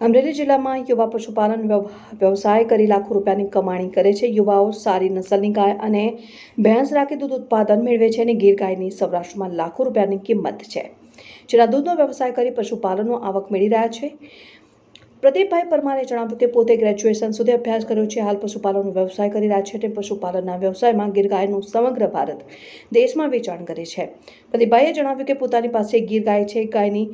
અમરેલી જિલ્લામાં યુવા પશુપાલન વ્યવ- વ્યવસાય કરી લાખો રૂપિયાની કમાણી કરે છે. યુવાઓ સારી નસલની ગાય અને ભેંસ રાખી દૂધ ઉત્પાદન મેળવે છે અને ગીર ગાયની સૌરાષ્ટ્રમાં લાખો રૂપિયાની કિંમત છે. જેના દૂધનો વ્યવસાય કરી પશુપાલનનો આવક મેળવી રહ્યા છે. પ્રદીપભાઈ પરમારે જણાવ્યું કે પોતે ગ્રેજ્યુએશન સુધી અભ્યાસ કર્યો છે. હાલ પશુપાલનનો વ્યવસાય કરી રહ્યા છે અને પશુપાલનના વ્યવસાયમાં ગીર ગાયનું સમગ્ર ભારત દેશમાં વેચાણ કરે છે. પ્રદીપભાઈએ જણાવ્યું કે પોતાની પાસે ગીર ગાય છે. ગાયની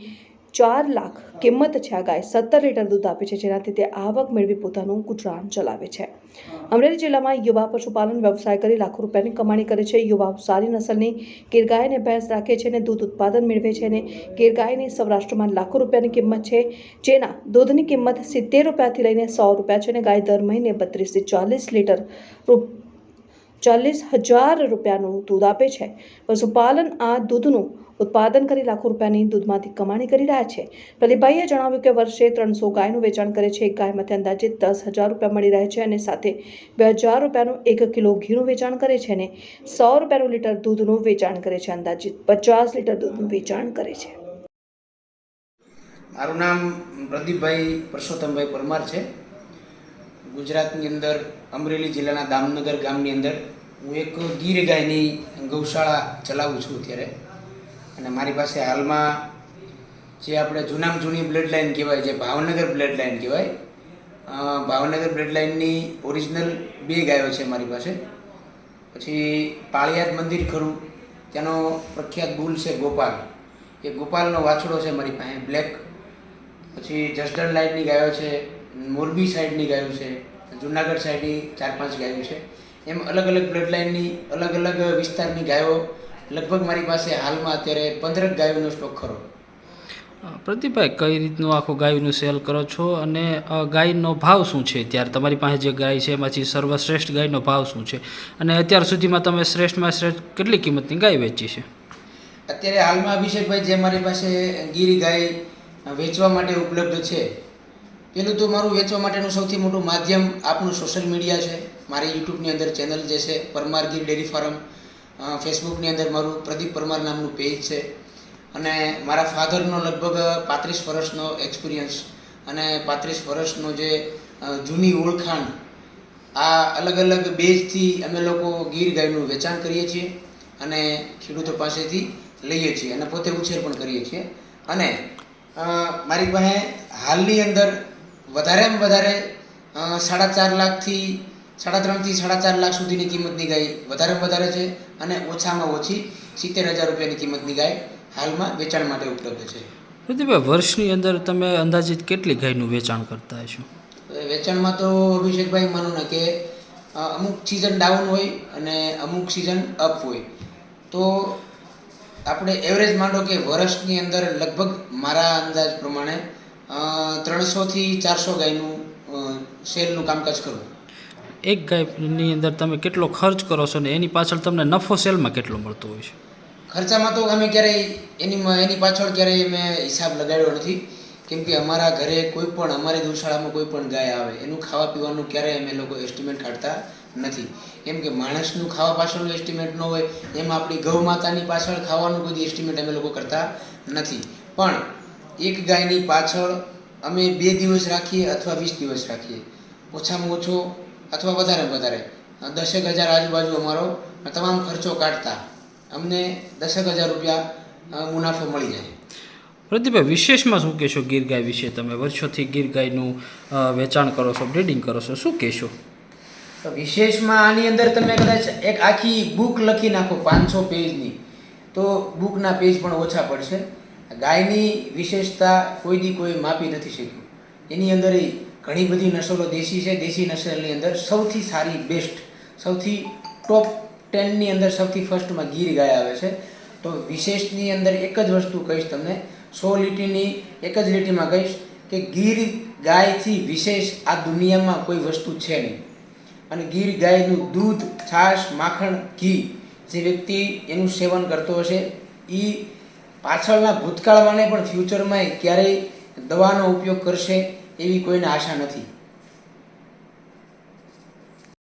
ચાર લાખ કિંમત છે આ ગાય. સત્તર લીટર દૂધ આપે છે, જેનાથી તે આવક મેળવી પોતાનું ગુજરાન ચલાવે છે. અમરેલી જિલ્લામાં યુવા પશુપાલન વ્યવસાય કરી લાખો રૂપિયાની કમાણી કરે છે. યુવાઓ સારી નસલની ગીર ગાયને ભેંસ રાખે છે અને દૂધ ઉત્પાદન મેળવે છે અને ગીર ગાયની સૌરાષ્ટ્રમાં લાખો રૂપિયાની કિંમત છે, જેના દૂધની કિંમત સિત્તેર રૂપિયાથી લઈને સો રૂપિયા છે અને ગાય દર મહિને બત્રીસથી ચાલીસ લીટર ચાલીસ હજાર રૂપિયાનું દૂધ આપે છે. પશુપાલન આ દૂધનું ઉત્પાદન કરી લાખો રૂપિયાની દૂધમાંથી કમાણી કરી રહ્યા છે. પ્રદીપભાઈએ જણાવ્યું કે વર્ષે ત્રણસો ગાયનું વેચાણ કરે છે. એક ગાયમાંથી અંદાજે દસ હજાર રૂપિયા મળી રહે છે અને સાથે બે હજાર રૂપિયાનું એક કિલો ઘીનું વેચાણ કરે છે અને સો રૂપિયાનું લીટર દૂધનું વેચાણ કરે છે. અંદાજિત પચાસ લીટર દૂધનું વેચાણ કરે છે. મારું નામ પ્રદીપભાઈ પરસોત્તમભાઈ પરમાર છે. ગુજરાતની અંદર અમરેલી જિલ્લાના દામનગર ગામની અંદર હું એક ગીર ગાયની ગૌશાળા ચલાવું છું અત્યારે. અને મારી પાસે હાલમાં જે આપણે જૂનામાં જૂની બ્લડ લાઇન કહેવાય, જે ભાવનગર બ્લડ લાઇન કહેવાય ભાવનગર બ્લડ લાઇનની ઓરિજિનલ બે ગાયો છે મારી પાસે. પછી પાળિયાદ મંદિર ખરું, ત્યાંનો પ્રખ્યાત ગુલ છે ગોપાલ. એ ગોપાલનો વાછડો છે મારી પાસે બ્લેક પછી જસ્ટર લાઇનની ગાયો છે મોરબી સાઈડની ગાયો છે જુનાગઢ સાઈડની ચાર પાંચ ગાયો છે. એમ અલગ અલગ બ્લડ લાઇનની અલગ અલગ વિસ્તારની ગાયો લગભગ મારી પાસે હાલમાં અત્યારે પંદરક ગાયોનો સ્ટોક ખરો. પ્રતિભાઈ પ્રદીપભાઈ કઈ રીતનું આખું ગાયનું સેલ કરો છો અને ગાયનો ભાવ શું છે? ત્યારે તમારી પાસે જે ગાય છે એમાંથી સર્વશ્રેષ્ઠ ગાયનો ભાવ શું છે? અને અત્યાર સુધીમાં તમે શ્રેષ્ઠમાં શ્રેષ્ઠ કેટલી કિંમતની ગાય વેચી છે? અત્યારે હાલમાં અભિષેકભાઈ જે મારી પાસે ગીરી ગાય વેચવા માટે ઉપલબ્ધ છે પેલું તો મારું વેચવા માટેનું સૌથી મોટું માધ્યમ આપણું સોશિયલ મીડિયા છે. મારી યુટ્યુબની અંદર ચેનલ જે છે પરમાર ગીર ડેરી ફાર્મ ફેસબુકની અંદર મારું પ્રદીપ પરમાર નામનું પેજ છે. અને મારા ફાધરનો લગભગ પાંત્રીસ વર્ષનો એક્સપિરિયન્સ અને પાંત્રીસ વર્ષનો જે જૂની ઓળખાણ, આ અલગ અલગ બેઝથી અમે લોકો ગીર ગાયનું વેચાણ કરીએ છીએ અને ખેડૂતો પાસેથી લઈએ છીએ અને પોતે ઉછેર પણ કરીએ છીએ. અને મારી પાસે હાલની અંદર વધારેમાં વધારે સાડા ચાર લાખથી સાડા ત્રણથી સાડા ચાર લાખ સુધીની કિંમતની ગાય વધારેમાં વધારે છે અને ઓછામાં ઓછી સિત્તેર હજાર રૂપિયાની કિંમતની ગાય હાલમાં વેચાણ માટે ઉપલબ્ધ છે. પ્રદીપભાઈ વર્ષની અંદર તમે અંદાજિત કેટલી ગાયનું વેચાણ કરતા હશો? વેચાણમાં તો અભિષેકભાઈ માનો ને કે અમુક સિઝન ડાઉન હોય અને અમુક સિઝન અપ હોય. તો આપણે એવરેજ માંડો કે વર્ષની અંદર લગભગ મારા અંદાજ પ્રમાણે ત્રણસોથી ચારસો ગાયનું સેલનું કામકાજ કરવું એક ગાયની અંદર તમે કેટલો ખર્ચ કરો છો ને એની પાછળ તમને નફો સેલમાં કેટલો મળતો હોય છે? ખર્ચામાં તો અમે ક્યારેય એની એની પાછળ ક્યારેય મેં હિસાબ લગાડ્યો નથી. કેમ કે અમારા ઘરે કોઈ પણ અમારી ગૌશાળામાં કોઈ પણ ગાય આવે એનું ખાવા પીવાનું ક્યારેય અમે લોકો એસ્ટિમેટ કાઢતા નથી. કેમ કે માણસનું ખાવા પાછળનું એસ્ટિમેટ ન હોય એમ આપણી ગૌ માતાની પાછળ ખાવાનું કોઈ એસ્ટિમેટ અમે લોકો કરતા નથી. પણ એક ગાયની પાછળ અમે બે દિવસ રાખીએ અથવા વીસ દિવસ રાખીએ. ઓછામાં ઓછો અથવા વધારે વધારે. દસેક હજાર આજુબાજુ અમારો તમામ ખર્ચો કાઢતા અમને દસેક હજાર રૂપિયા મુનાફો મળી જાય. પ્રદીપભાઈ વિશેષમાં શું કહેશો ગીર ગાય વિશે? તમે વર્ષોથી ગીર ગાયનું વેચાણ કરો છો બ્રીડિંગ કરો છો શું કહેશો? તો વિશેષમાં આની અંદર તમે કદાચ એક આખી બુક લખી નાખો પાંચસો પેજની. તો બુકના પેજ પણ ઓછા પડશે. ગાયની વિશેષતા કોઈ દી કોઈ માપી નથી શક્યું. એની અંદર ઘણી બધી નસલો દેશી છે. દેશી નસલની અંદર સૌથી સારી બેસ્ટ સૌથી ટોપ ટેનની અંદર સૌથી ફર્સ્ટમાં ગીર ગાય આવે છે. તો વિશેષની અંદર એક જ વસ્તુ કહીશ તમને. સો લીટીની એક જ લીટીમાં કહીશ કે ગીર ગાયથી વિશેષ આ દુનિયામાં કોઈ વસ્તુ છે નહીં. અને ગીર ગાયનું દૂધ, છાશ, માખણ, ઘી જે વ્યક્તિ એનું સેવન કરતો હશે એ પાછળના ભૂતકાળમાં ને પણ ફ્યુચરમાં ક્યારેય દવાનો ઉપયોગ કરશે એવી કોઈને આશા નથી.